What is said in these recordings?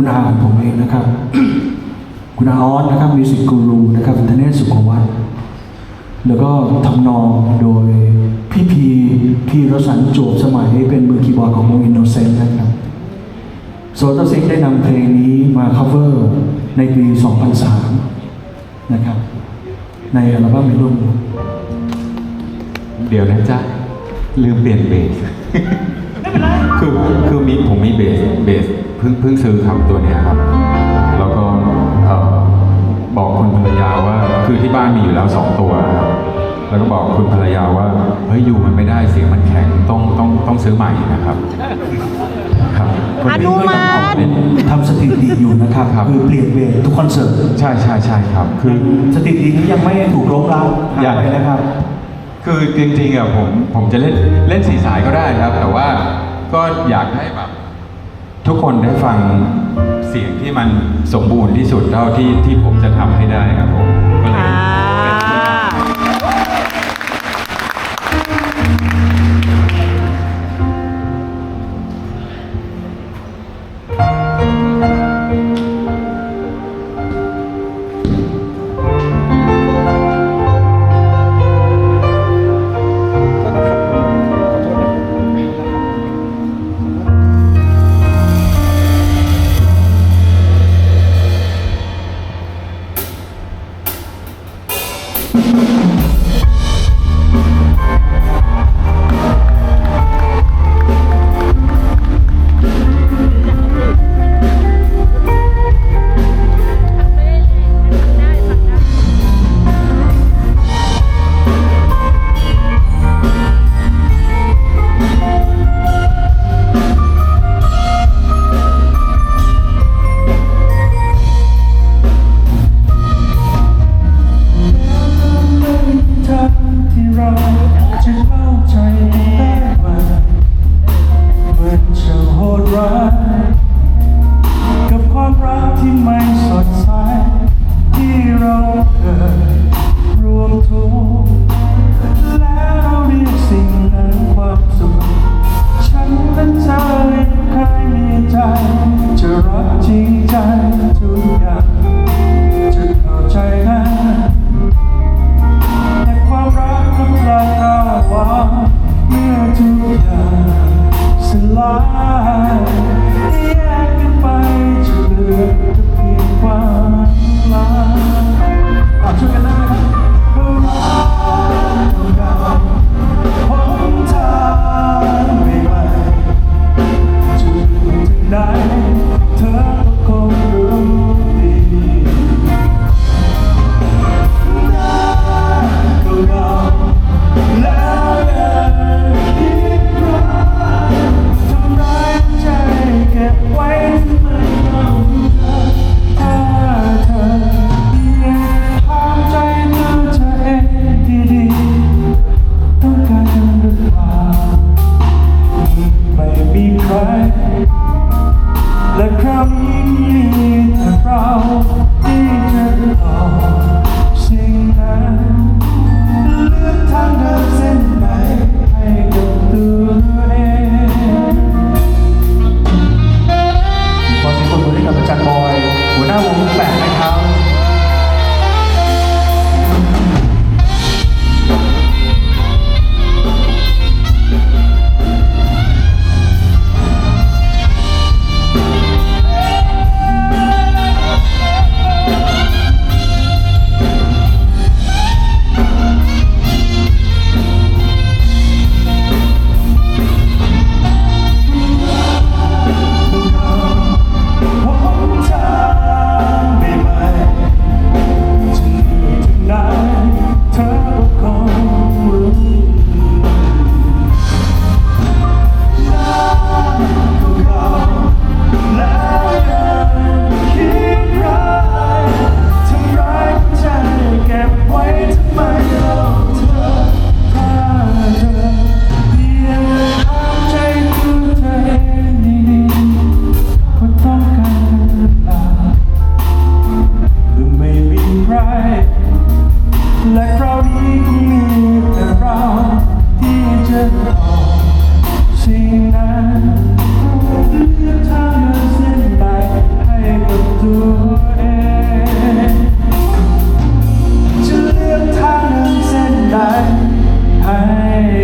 คุณอาของผมเองนะครับ คุณอาออสนะครับมิวสิกกูรูนะครับธเนศสุขวัฒน์แล้วก็ทำนองโดยพี่พีพี่รสันโจบสมัยเป็นมือคีย์บอร์ดของวงอินโนเซนต์นะครับโซล a ซิกได้นำเพลงนี้มา cover ในปี 2003 นะครับ ในอัลบั้มในรุ่นเดี๋ยวนะจ๊ะ ลืมเปลี่ยนเบส ไม่เป็นไร คือคือมีผมมีเบสเบสเพิ่งเพิ่งซื้อครับตัวเนี้ยครับ แล้วก็เอ่อบอกคุณภรรยาว่าคือที่บ้านมีอยู่แล้วสองตัวนะครับแล้วก็บอกคุณภรรยาว่าเฮ้ยอยู่มันไม่ได้เสียงมันแข็งต้องต้องต้องซื้อใหม่นะครับ ครับพอนุมัติเล่นทำสถิติอยู่นะครับครับ คือเปลี่ยนเวททุกคอนเสิร์ตใช่ใช่ใช่ครับ คือ สถิตินี้ยังไม่ถูกล้มล้างยัหางไปนะครับ คือจริงๆอะผมผมจะเล่นเล่นสีสายก็ได้ครับ แต่ว่าก็อยากให้แบบ ทุกคนได้ฟังเสียงที่มันสมบูรณ์ที่สุดเท่าที่ที่ผมจะทำให้ได้ครับผมก็เลย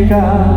ficar